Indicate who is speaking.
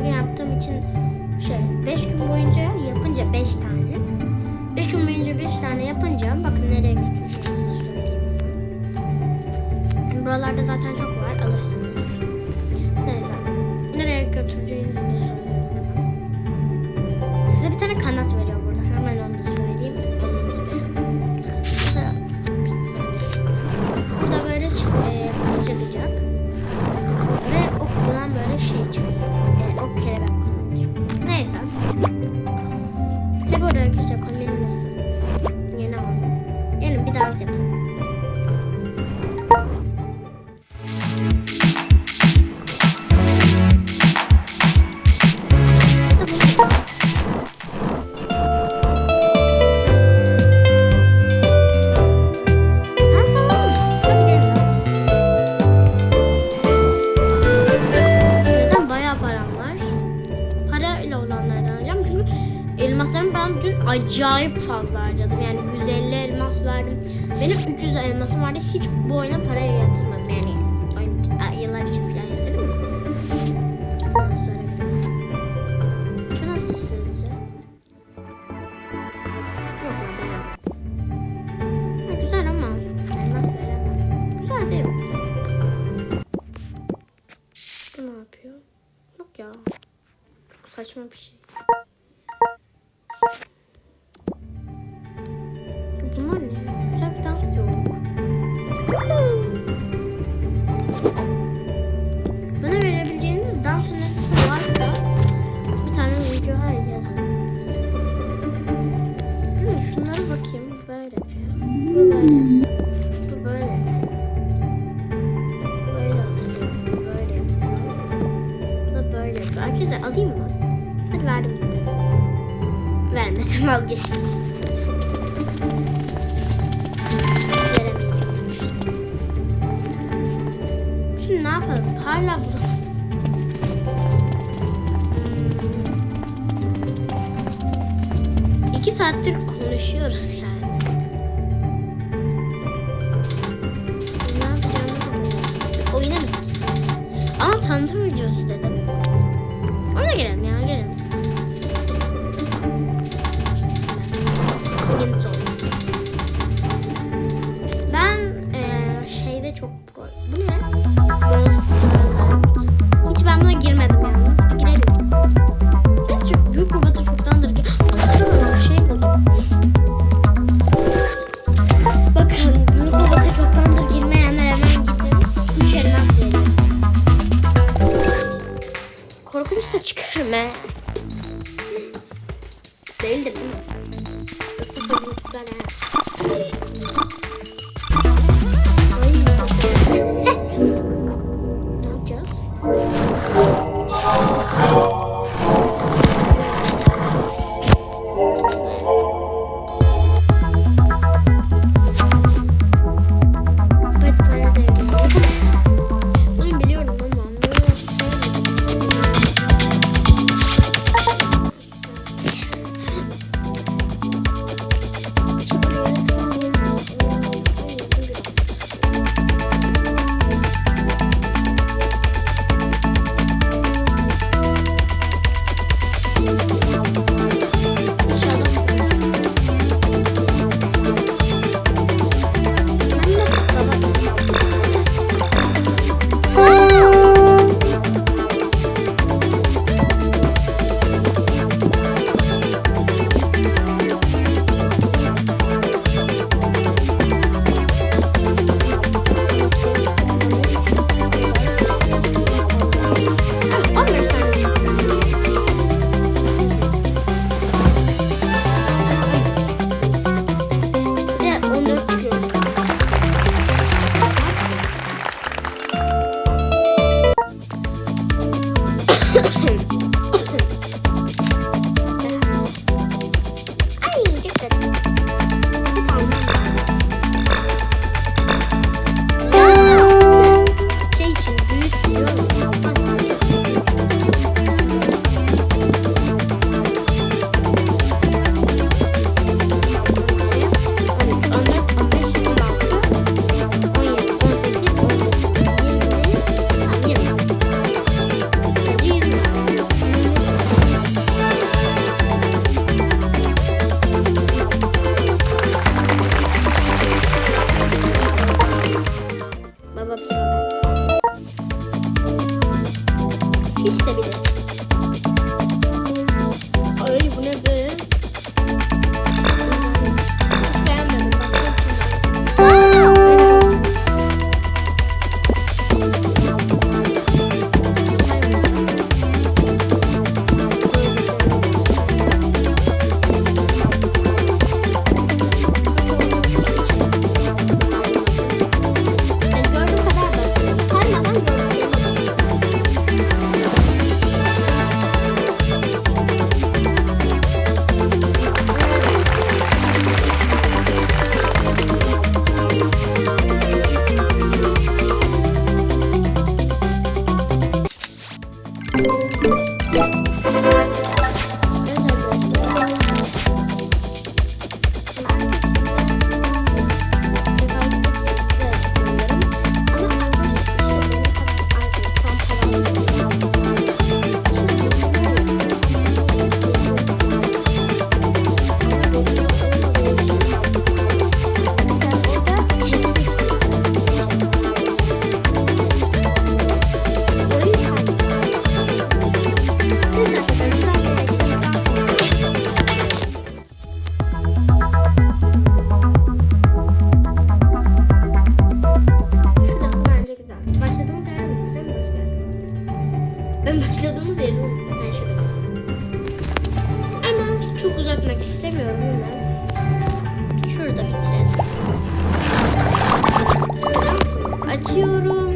Speaker 1: bugün yaptığım için şey 5 gün boyunca yapınca 5 tane. 5 gün boyunca 5 tane yapınca bakın nereye götüreceğinizi söyleyeyim. Buralarda zaten çok acayip fazla harcadım. Yani 150 elmas verdim. Benim 300 elmasım vardı. Hiç bu oyuna paraya yatırmadım. Yani oyun, yıllar için falan yatırdım mı? Şu nasıl sizce? Yok. Ha, güzel ama elmas veremem. Güzel değil mi? Bu ne yapıyor? Yok ya. Saçma bir şey. Arkadaşlar alayım mı? Hadi verdim. Vermedim vazgeçtim. Şimdi ne yapalım? Hala bulamadım. Hmm. İki saattir konuşuyoruz yani. Tanıtım videosu dedim. Çok... Bu ne? Hiç ben buna girmedim yalnız. Bir girelim. Hiç büyük robota çoktandır ki... şey büyük robota çoktandır girmeyenler hemen gidin. Üç elmas. Korkunçsa çıkarım. Değildir değil mi? Yoksa korkunçlar he. Uzatmak istemiyorum hemen. Şurada bitirelim. Açıyorum.